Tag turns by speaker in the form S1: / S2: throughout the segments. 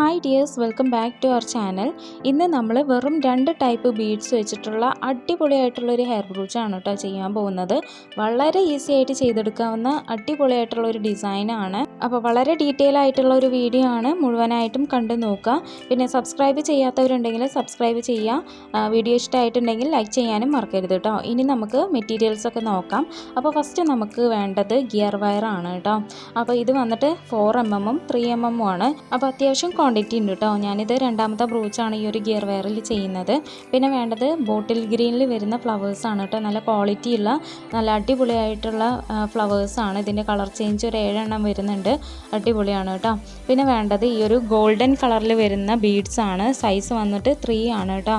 S1: Hi dears welcome back to our channel ഇന്ന് നമ്മൾ വെറും രണ്ട് ടൈപ്പ് ബീഡ്സ് വെച്ചിട്ടുള്ള അടിപൊളിയായിട്ടുള്ളൊരു ഹെയർ ബ്രൂച്ചാണ് കേട്ടോ ചെയ്യാൻ പോകുന്നത്. വളരെ ഈസി ആയിട്ട് ചെയ്തെടുക്കാവുന്ന അടിപൊളിയായിട്ടുള്ള ഒരു ഡിസൈനാണ് അപ്പോൾ വളരെ ഡീറ്റെയിൽ ആയിട്ടുള്ള ഒരു വീഡിയോ ആണ് മുഴുവനായിട്ടും കണ്ടു നോക്കുക. പിന്നെ സബ്സ്ക്രൈബ് ചെയ്യാത്തവരുണ്ടെങ്കിൽ സബ്സ്ക്രൈബ് ചെയ്യുക. വീഡിയോ ഇഷ്ടമായിട്ടുണ്ടെങ്കിൽ ലൈക്ക് ചെയ്യാനും മറക്കരുത് കേട്ടോ ഇനി നമുക്ക് മെറ്റീരിയൽസ് ഒക്കെ നോക്കാം. അപ്പോൾ ഫസ്റ്റ് നമുക്ക് വേണ്ടത് ഗിയർ വയറാണ് കേട്ടോ അപ്പോൾ ഇത് വന്നിട്ട് ഫോർ എം എമ്മും ത്രീ എം എമ്മും ആണ്. അപ്പോൾ അത്യാവശ്യം ക്വാണ്ടിറ്റി ഉണ്ട് കേട്ടോ. ഞാനിത് രണ്ടാമത്തെ ബ്രൂച്ചാണ് ഈ ഒരു ഗിയർ വയറിൽ ചെയ്യുന്നത്. പിന്നെ വേണ്ടത് ബോട്ടിൽ ഗ്രീനിൽ വരുന്ന ഫ്ലവേഴ്സ് ആണ് കേട്ടോ. നല്ല ക്വാളിറ്റിയുള്ള നല്ല അടിപൊളിയായിട്ടുള്ള ഫ്ലവേഴ്സ് ആണ്. ഇതിന്റെ കളർ ചേഞ്ച് ഒരു ഏഴെണ്ണം വരുന്നുണ്ട്. അടിപൊളിയാണ് കേട്ടോ. പിന്നെ വേണ്ടത് ഈ ഒരു ഗോൾഡൻ കളറിൽ വരുന്ന ബീഡ്സ് ആണ്. സൈസ് വന്നിട്ട് ത്രീ ആണ് കേട്ടോ.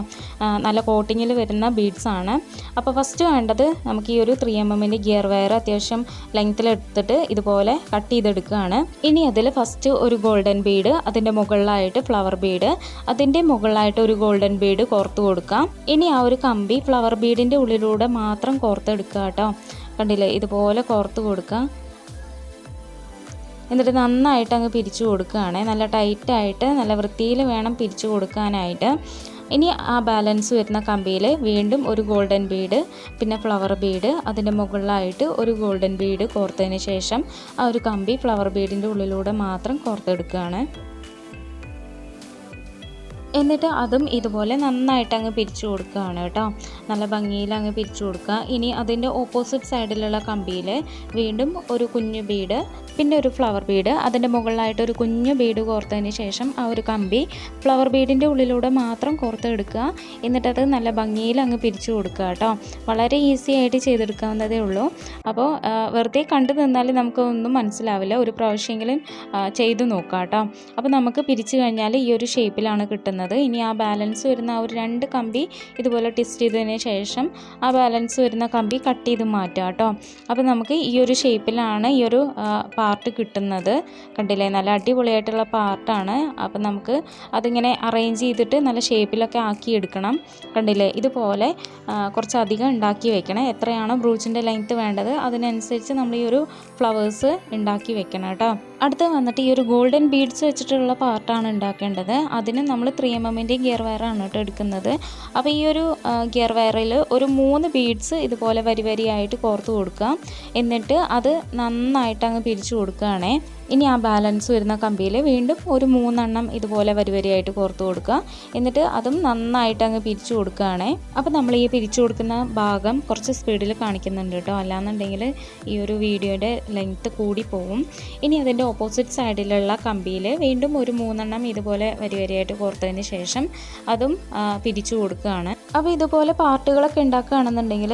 S1: നല്ല കോട്ടിങ്ങിൽ വരുന്ന ബീഡ്സ് ആണ്. അപ്പോൾ ഫസ്റ്റ് വേണ്ടത് നമുക്ക് ഈ ഒരു ത്രീ എം എമ്മിന്റെ ഗിയർ വയർ അത്യാവശ്യം ലെങ്ത്തിൽ എടുത്തിട്ട് ഇതുപോലെ കട്ട് ചെയ്തെടുക്കുകയാണ്. ഇനി അതിൽ ഫസ്റ്റ് ഒരു ഗോൾഡൻ ബീഡ് അതിന്റെ മുകളിലായിട്ട് ഫ്ലവർ ബീഡ് അതിന്റെ മുകളിലായിട്ട് ഒരു ഗോൾഡൻ ബീഡ് കോർത്ത് കൊടുക്കാം. ഇനി ആ ഒരു കമ്പി ഫ്ലവർ ബീഡിന്റെ ഉള്ളിലൂടെ മാത്രം കോർത്തെടുക്കുക കേട്ടോ. കണ്ടില്ലേ? ഇതുപോലെ കോർത്ത് കൊടുക്കുക. എന്നിട്ട് നന്നായിട്ട് അങ്ങ് പിരിച്ചു കൊടുക്കുകയാണ്. നല്ല ടൈറ്റായിട്ട് നല്ല വൃത്തിയിൽ വേണം പിരിച്ചു കൊടുക്കാനായിട്ട്. ഇനി ആ ബാലൻസ് വരുന്ന കമ്പിയിൽ വീണ്ടും ഒരു ഗോൾഡൻ ബീഡ് പിന്നെ ഫ്ലവർ ബീഡ് അതിന്റെ മുകളിലായിട്ട് ഒരു ഗോൾഡൻ ബീഡ് കോർത്തതിന് ശേഷം ആ ഒരു കമ്പി ഫ്ലവർ ബീഡിന്റെ ഉള്ളിലൂടെ മാത്രം കോർത്തെടുക്കുകയാണ്. എന്നിട്ട് അതും ഇതുപോലെ നന്നായിട്ട് അങ്ങ് പിരിച്ചു കൊടുക്കുകയാണ് കേട്ടോ. നല്ല ഭംഗിയിൽ അങ്ങ് പിരിച്ചു കൊടുക്കുക. ഇനി അതിന്റെ ഓപ്പോസിറ്റ് സൈഡിലുള്ള കമ്പിയിൽ വീണ്ടും ഒരു കുഞ്ഞു ബീഡ് പിന്നെ ഒരു ഫ്ലവർ ബീഡ്. അതിന്റെ മുകളിലായിട്ട് ഒരു കുഞ്ഞു ബീഡ് കോർത്തതിന് ശേഷം ആ ഒരു കമ്പി ഫ്ലവർ ബീഡിന്റെ ഉള്ളിലൂടെ മാത്രം കോർത്തെടുക്കുക. എന്നിട്ടത് നല്ല ഭംഗിയിൽ അങ്ങ് പിരിച്ചു കൊടുക്കുക കേട്ടോ. വളരെ ഈസി ആയിട്ട് ചെയ്തെടുക്കാവുന്നതേ ഉള്ളൂ. അപ്പോൾ വെറുതെ കണ്ടു നിന്നാൽ നമുക്കൊന്നും മനസ്സിലാവില്ല. ഒരു പ്രാവശ്യമെങ്കിലും ചെയ്തു നോക്കാം കേട്ടോ. അപ്പോൾ നമുക്ക് പിരിച്ചു കഴിഞ്ഞാൽ ഈ ഒരു ഷേപ്പിലാണ് കിട്ടുന്നത്. ഇനി ആ ബാലൻസ് വരുന്ന ആ ഒരു രണ്ട് കമ്പി ഇതുപോലെ ട്വിസ്റ്റ് ചെയ്തതിന് ശേഷം ആ ബാലൻസ് വരുന്ന കമ്പി കട്ട് ചെയ്ത് മാറ്റുക കേട്ടോ. അപ്പോൾ നമുക്ക് ഈ ഒരു ഷേപ്പിലാണ് ഈ ഒരു പാർട്ട് കിട്ടുന്നത്. കണ്ടില്ലേ? നല്ല അടിപൊളിയായിട്ടുള്ള പാർട്ടാണ് അപ്പോൾ നമുക്ക് അതിങ്ങനെ അറേഞ്ച് ചെയ്തിട്ട് നല്ല ഷേപ്പിലൊക്കെ ആക്കി എടുക്കണം. കണ്ടില്ലേ? ഇതുപോലെ കുറച്ചധികം ഉണ്ടാക്കി വെക്കണം. എത്രയാണോ ബ്രൂച്ചിന്റെ ലെങ്ത്ത് വേണ്ടത് അതിനനുസരിച്ച് നമ്മൾ ഈ ഒരു ഫ്ലവേഴ്സ് ഉണ്ടാക്കി വെക്കണം കേട്ടോ. അടുത്ത് വന്നിട്ട് ഈ ഒരു ഗോൾഡൻ ബീഡ്സ് വെച്ചിട്ടുള്ള പാർട്ടാണ് ഉണ്ടാക്കേണ്ടത്. അതിന് നമ്മൾ ത്രീ എം എമ്മിന്റെ ഗിയർ വയറാണ് കേട്ടോ എടുക്കുന്നത്. അപ്പോൾ ഈ ഒരു ഗിയർ വയറിൽ ഒരു മൂന്ന് ബീഡ്സ് ഇതുപോലെ വരി വരിയായിട്ട് കോർത്ത് കൊടുക്കുക. എന്നിട്ട് അത് നന്നായിട്ട് അങ്ങ് പിരിച്ചു കൊടുക്കുകയാണേ. ഇനി ആ ബാലൻസ് വരുന്ന കമ്പിയിൽ വീണ്ടും ഒരു മൂന്നെണ്ണം ഇതുപോലെ വരി വരിയായിട്ട് കോർത്ത് കൊടുക്കുക. എന്നിട്ട് അതും നന്നായിട്ട് അങ്ങ് പിരിച്ചു കൊടുക്കുകയാണേ. അപ്പോൾ നമ്മൾ ഈ പിരിച്ചു കൊടുക്കുന്ന ഭാഗം കുറച്ച് സ്പീഡിൽ കാണിക്കുന്നുണ്ട് കേട്ടോ. അല്ലാന്നുണ്ടെങ്കിൽ ഈ ഒരു വീഡിയോയുടെ ലെങ്ത്ത് കൂടി പോവും. ഇനി അതിന്റെ ഓപ്പോസിറ്റ് സൈഡിലുള്ള കമ്പിയിൽ വീണ്ടും ഒരു മൂന്നെണ്ണം ഇതുപോലെ വരി വരിയായിട്ട് കോർത്തതിന് ശേഷം അതും പിരിച്ചു കൊടുക്കുകയാണ്. അപ്പോൾ ഇതുപോലെ പാർട്ടുകളൊക്കെ ഉണ്ടാക്കുകയാണെന്നുണ്ടെങ്കിൽ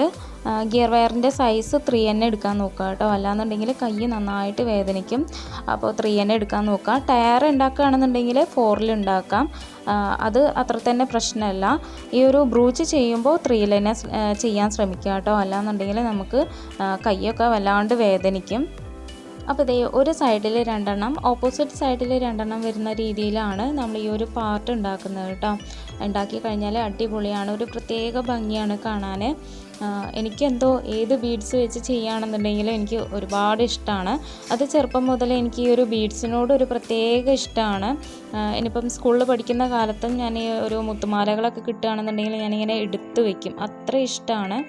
S1: ഗിയർ വയറിന്റെ സൈസ് ത്രീ എൻ എടുക്കാൻ നോക്കുക കേട്ടോ. അല്ലാന്നുണ്ടെങ്കിൽ കൈ നന്നായിട്ട് വേദനിക്കും. അപ്പോൾ ത്രീ എൻ എടുക്കാൻ നോക്കുക. ടയർ ഉണ്ടാക്കുകയാണെന്നുണ്ടെങ്കിൽ ഫോറിൽ ഉണ്ടാക്കാം. അത് അത്ര തന്നെ പ്രശ്നമല്ല. ഈ ഒരു ബ്രൂച്ച് ചെയ്യുമ്പോൾ ത്രീ ലൈനെ ചെയ്യാൻ ശ്രമിക്കുക കേട്ടോ. അല്ലാന്നുണ്ടെങ്കിൽ നമുക്ക് കൈയൊക്കെ വല്ലാണ്ട് വേദനിക്കും. അപ്പോൾ ഇതേ ഒരു സൈഡിൽ രണ്ടെണ്ണം ഓപ്പോസിറ്റ് സൈഡിൽ രണ്ടെണ്ണം വരുന്ന രീതിയിലാണ് നമ്മൾ ഈ ഒരു പാർട്ട് ഉണ്ടാക്കുന്നത് കേട്ടോ ഉണ്ടാക്കി കഴിഞ്ഞാൽ അടിപൊളിയാണ്. ഒരു പ്രത്യേക ഭംഗിയാണ് കാണാൻ. എനിക്കെന്തോ ഏത് ബീഡ്സ് വെച്ച് ചെയ്യുകയാണെന്നുണ്ടെങ്കിലും എനിക്ക് ഒരുപാട് ഇഷ്ടമാണ്. അത് ചെറുപ്പം മുതൽ എനിക്ക് ഈ ഒരു ബീഡ്സിനോട് ഒരു പ്രത്യേക ഇഷ്ടമാണ്. ഇനിയിപ്പം സ്കൂളിൽ പഠിക്കുന്ന കാലത്തും ഞാൻ ഈ ഒരു മുത്തുമാലകളൊക്കെ കിട്ടുകയാണെന്നുണ്ടെങ്കിൽ ഞാനിങ്ങനെ എടുത്തു വെക്കും. അത്ര ഇഷ്ടമാണ്.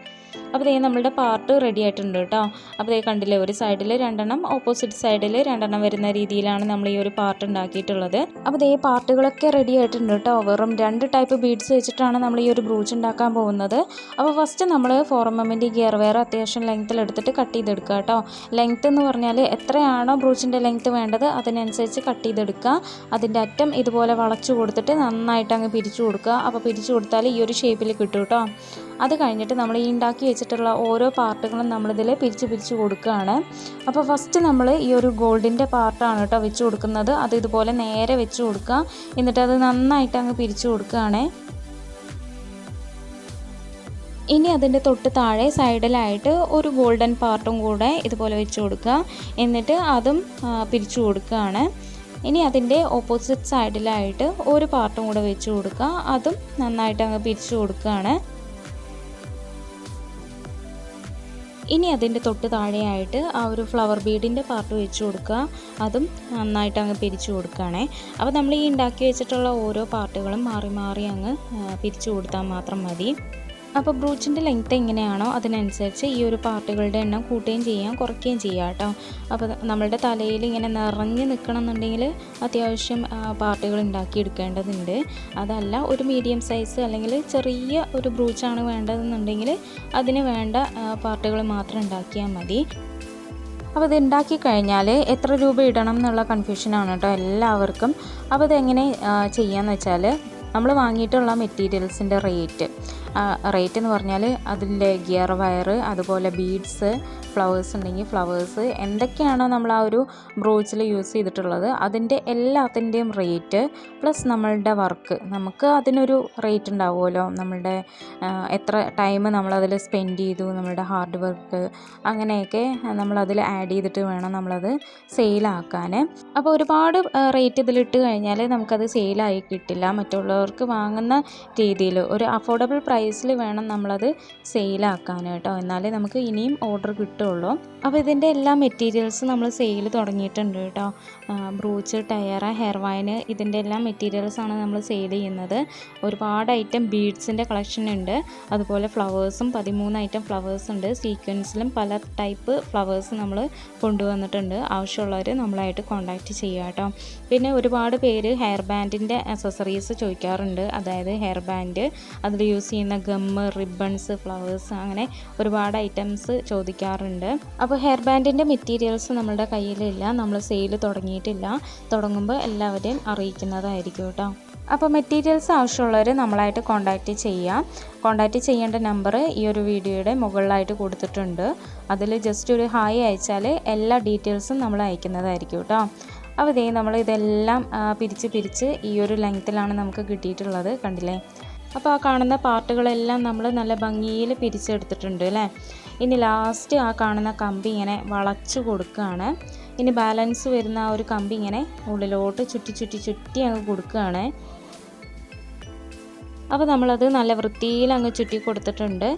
S1: അപ്പോൾ ദേ നമ്മളുടെ പാർട്ട് റെഡി ആയിട്ടുണ്ട് കേട്ടോ. അപ്പോൾ ദേ കണ്ടില്ലേ ഒരു സൈഡിൽ രണ്ടെണ്ണം ഓപ്പോസിറ്റ് സൈഡിൽ രണ്ടെണ്ണം വരുന്ന രീതിയിലാണ് നമ്മൾ ഈ ഒരു പാർട്ട് ഉണ്ടാക്കിയിട്ടുള്ളത്. അപ്പോൾ ദേ പാർട്ടുകളൊക്കെ റെഡി ആയിട്ടുണ്ട് കേട്ടോ. വെറും രണ്ട് ടൈപ്പ് ബീഡ്സ് വെച്ചിട്ടാണ് നമ്മൾ ഈ ഒരു ബ്രൂച്ച് ഉണ്ടാക്കാൻ പോകുന്നത്. അപ്പോൾ ഫസ്റ്റ് നമ്മൾ ഫോർ എം എമ്മിന്റെ ഗിയർ വെയർ അത്യാവശ്യം ലെങ്ത്തിൽ എടുത്തിട്ട് കട്ട് ചെയ്തെടുക്കുക കേട്ടോ. ലെങ്ത്ത് എന്ന് പറഞ്ഞാൽ എത്രയാണോ ബ്രൂച്ചിന്റെ ലെങ്ത്ത് വേണ്ടത് അതിനനുസരിച്ച് കട്ട് ചെയ്തെടുക്കുക. അതിന്റെ അറ്റം ഇതുപോലെ വളച്ചു കൊടുത്തിട്ട് നന്നായിട്ട് അങ്ങ് പിരിച്ചു കൊടുക്കുക. അപ്പോൾ പിരിച്ചു കൊടുത്താൽ ഈ ഒരു ഷേപ്പിൽ കിട്ടും കേട്ടോ. അത് കഴിഞ്ഞിട്ട് നമ്മൾ ഈ ഉണ്ടാക്കി വെച്ചിട്ടുള്ള ഓരോ പാർട്ടുകളും നമ്മളിതിൽ പിരിച്ച് പിരിച്ച് കൊടുക്കുകയാണ്. അപ്പോൾ ഫസ്റ്റ് നമ്മൾ ഈ ഒരു ഗോൾഡിന്റെ പാർട്ടാണ് കേട്ടോ വെച്ച് കൊടുക്കുന്നത്. അത് ഇതുപോലെ നേരെ വെച്ച് കൊടുക്കുക. എന്നിട്ട് അത് നന്നായിട്ട് അങ്ങ് പിരിച്ചു കൊടുക്കുകയാണേ. ഇനി അതിന്റെ തൊട്ട് താഴെ സൈഡിലായിട്ട് ഒരു ഗോൾഡൻ പാർട്ടും കൂടെ ഇതുപോലെ വെച്ച് കൊടുക്കുക. എന്നിട്ട് അതും പിരിച്ചു കൊടുക്കുകയാണ്. ഇനി അതിന്റെ ഓപ്പോസിറ്റ് സൈഡിലായിട്ട് ഒരു പാർട്ടും കൂടെ വെച്ച് കൊടുക്കുക. അതും നന്നായിട്ട് അങ്ങ് പിരിച്ചു കൊടുക്കുകയാണ്. ഇനി അതിന്റെ തൊട്ട് താഴെയായിട്ട് ആ ഒരു ഫ്ലവർ ബീഡിന്റെ പാർട്ട് വെച്ച് കൊടുക്കുക. അതും നന്നായിട്ട് അങ്ങ് പിരിച്ചു കൊടുക്കുകയാണേ. അപ്പോൾ നമ്മൾ ഈ ഉണ്ടാക്കി വെച്ചിട്ടുള്ള ഓരോ പാർട്ടുകളും മാറി മാറി അങ്ങ് പിരിച്ചു കൊടുത്താൽ മാത്രം മതി. അപ്പോൾ ബ്രൂച്ചിന്റെ ലെങ്ത്ത് എങ്ങനെയാണോ അതിനനുസരിച്ച് ഈ ഒരു പാർട്ടുകളുടെ എണ്ണം കൂട്ടുകയും ചെയ്യാം കുറയ്ക്കുകയും ചെയ്യാം കേട്ടോ. അപ്പോൾ നമ്മളുടെ തലയിൽ ഇങ്ങനെ നിറഞ്ഞ് നിൽക്കണം എന്നുണ്ടെങ്കിൽ അത്യാവശ്യം പാർട്ടുകൾ പാർട്ടുകൾ ഉണ്ടാക്കിയെടുക്കേണ്ടതുണ്ട്. അതല്ല ഒരു മീഡിയം സൈസ് അല്ലെങ്കിൽ ചെറിയ ഒരു ബ്രൂച്ചാണ് വേണ്ടതെന്നുണ്ടെങ്കിൽ അതിന് വേണ്ട പാർട്ടുകൾ മാത്രം ഉണ്ടാക്കിയാൽ മതി. അപ്പോൾ ഇത് ഉണ്ടാക്കി കഴിഞ്ഞാൽ എത്ര രൂപ ഇടണം എന്നുള്ള കൺഫ്യൂഷനാണ് കേട്ടോ എല്ലാവർക്കും. അപ്പോൾ ഇതെങ്ങനെ ചെയ്യാമെന്ന് വെച്ചാൽ നമ്മൾ വാങ്ങിയിട്ടുള്ള മെറ്റീരിയൽസിന്റെ റേറ്റ് റേറ്റ് എന്ന് പറഞ്ഞാൽ അതിന്റെ ഗിയർ വയർ അതുപോലെ ബീഡ്സ് ഫ്ലവേഴ്സ് ഉണ്ടെങ്കിൽ ഫ്ലവേഴ്സ് എന്തൊക്കെയാണോ നമ്മൾ ആ ഒരു ബ്രോച്ചിൽ യൂസ് ചെയ്തിട്ടുള്ളത് അതിന്റെ എല്ലാത്തിന്റെയും റേറ്റ് പ്ലസ് നമ്മളുടെ വർക്ക് നമുക്ക് അതിനൊരു റേറ്റ് ഉണ്ടാവുമല്ലോ. നമ്മളുടെ എത്ര ടൈം നമ്മളതിൽ സ്പെൻഡ് ചെയ്തു നമ്മളുടെ ഹാർഡ് വർക്ക് അങ്ങനെയൊക്കെ നമ്മളതിൽ ആഡ് ചെയ്തിട്ട് വേണം നമ്മളത് സെയിലാക്കാൻ അപ്പോൾ ഒരുപാട് റേറ്റ് ഇതിലിട്ട് കഴിഞ്ഞാൽ നമുക്കത് സെയിലായി കിട്ടില്ല. മറ്റുള്ളവർക്ക് വാങ്ങുന്ന രീതിയിൽ ഒരു അഫോർഡബിൾ പ്രൈസിൽ വേണം നമ്മളത് സെയിലാക്കാൻ കേട്ടോ. എന്നാലേ നമുക്ക് ഇനിയും ഓർഡർ കിട്ടുള്ളൂ. അപ്പോൾ ഇതിന്റെ എല്ലാ മെറ്റീരിയൽസും നമ്മൾ സെയിൽ തുടങ്ങിയിട്ടുണ്ട് കേട്ടോ. ബ്രൂച്ച് ടയർ ഹെയർ ഇതിന്റെ എല്ലാ മെറ്റീരിയൽസാണ് നമ്മൾ സെയിൽ ചെയ്യുന്നത്. ഒരുപാട് ഐറ്റം ബീഡ്സിന്റെ കളക്ഷൻ ഉണ്ട്. അതുപോലെ ഫ്ലവേഴ്സും പതിമൂന്ന് ഐറ്റം ഫ്ലവേഴ്സ് ഉണ്ട്. സീക്വൻസിലും പല ടൈപ്പ് ഫ്ലവേഴ്സ് നമ്മൾ കൊണ്ടുവന്നിട്ടുണ്ട്. ആവശ്യമുള്ളവർ നമ്മളായിട്ട് കോൺടാക്റ്റ് ചെയ്യുക കേട്ടോ. പിന്നെ ഒരുപാട് പേര് ഹെയർ ബാൻഡിന്റെ അസസറീസ് ചോദിക്കാറുണ്ട്. അതായത് ഹെയർ ബാൻഡ് അതിൽ യൂസ് ചെയ്യുന്ന ഗമ്മ് റിബൺസ് ഫ്ലവേഴ്സ് അങ്ങനെ ഒരുപാട് ഐറ്റംസ് ചോദിക്കാറുണ്ട്. അപ്പോൾ ഹെയർ ബാൻഡിന്റെ മെറ്റീരിയൽസ് നമ്മളുടെ കയ്യിലില്ല. നമ്മൾ സെയിൽ തുടങ്ങിയിട്ടില്ല. തുടങ്ങുമ്പോൾ എല്ലാവരെയും അറിയിക്കുന്നതായിരിക്കും കേട്ടോ. അപ്പോൾ മെറ്റീരിയൽസ് ആവശ്യമുള്ളവർ നമ്മളായിട്ട് കോൺടാക്റ്റ് ചെയ്യാം. കോൺടാക്റ്റ് ചെയ്യേണ്ട നമ്പർ ഈ ഒരു വീഡിയോയുടെ മുകളിലായിട്ട് കൊടുത്തിട്ടുണ്ട്. അതിൽ ജസ്റ്റ് ഒരു ഹായ് അയച്ചാൽ എല്ലാ ഡീറ്റെയിൽസും നമ്മൾ അയക്കുന്നതായിരിക്കും കേട്ടോ. അപ്പോൾ ഇതേ നമ്മൾ ഇതെല്ലാം പിരിച്ച് പിരിച്ച് ഈ ഒരു ലെങ്ത്തിലാണ് നമുക്ക് കിട്ടിയിട്ടുള്ളത്. കണ്ടില്ലേ? അപ്പോൾ ആ കാണുന്ന പാർട്ടുകളെല്ലാം നമ്മൾ നല്ല ഭംഗിയിൽ പിരിച്ചെടുത്തിട്ടുണ്ട് അല്ലേ? ഇനി ലാസ്റ്റ് ആ കാണുന്ന കമ്പി ഇങ്ങനെ വളച്ചു കൊടുക്കുകയാണ് ഇനി ബാലൻസ് വരുന്ന ആ ഒരു കമ്പി ഇങ്ങനെ ഉള്ളിലോട്ട് ചുറ്റി ചുറ്റി ചുറ്റി അങ്ങ് കൊടുക്കുകയാണ് അപ്പോൾ നമ്മളത് നല്ല വൃത്തിയിൽ അങ്ങ് ചുറ്റി കൊടുത്തിട്ടുണ്ട്.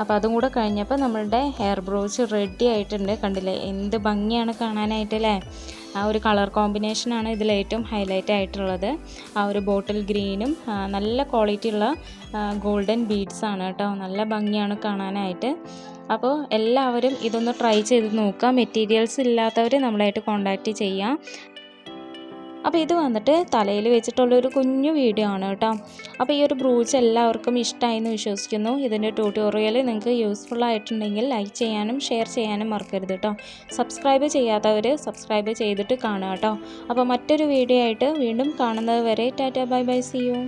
S1: അപ്പോൾ അതും കൂടെ കഴിഞ്ഞപ്പോൾ നമ്മളുടെ ഹെയർ ബ്രോച്ച് റെഡി ആയിട്ടുണ്ട്. കണ്ടില്ലേ? എന്ത് ഭംഗിയാണ് കാണാനായിട്ട് അല്ലേ? ആ ഒരു കളർ കോമ്പിനേഷനാണ് ഇതിൽ ഏറ്റവും ഹൈലൈറ്റ് ആയിട്ടുള്ളത്. ആ ഒരു ബോട്ടിൽ ഗ്രീനും നല്ല ക്വാളിറ്റി ഉള്ള ഗോൾഡൻ ബീഡ്സ് ആണ് കേട്ടോ. നല്ല ഭംഗിയാണ് കാണാനായിട്ട്. അപ്പോൾ എല്ലാവരും ഇതൊന്ന് ട്രൈ ചെയ്ത് നോക്കുക. മെറ്റീരിയൽസ് ഇല്ലാത്തവർ നമ്മളായിട്ട് കോൺടാക്റ്റ് ചെയ്യാം. അപ്പോൾ ഇത് വന്നിട്ട് തലയിൽ വെച്ചിട്ടുള്ളൊരു കുഞ്ഞു വീഡിയോ ആണ് കേട്ടോ. അപ്പോൾ ഈ ഒരു ബ്രൂച്ച് എല്ലാവർക്കും ഇഷ്ടമായി എന്ന് വിശ്വസിക്കുന്നു. ഇതിന്റെ ട്യൂട്ടോറിയൽ നിങ്ങൾക്ക് യൂസ്ഫുൾ ആയിട്ടുണ്ടെങ്കിൽ ലൈക്ക് ചെയ്യാനും ഷെയർ ചെയ്യാനും മറക്കരുത് കേട്ടോ. സബ്സ്ക്രൈബ് ചെയ്യാത്തവർ സബ്സ്ക്രൈബ് ചെയ്തിട്ട് കാണുക കേട്ടോ. അപ്പോൾ മറ്റൊരു വീഡിയോ ആയിട്ട് വീണ്ടും കാണുന്നത് വരെ tata bye bye see you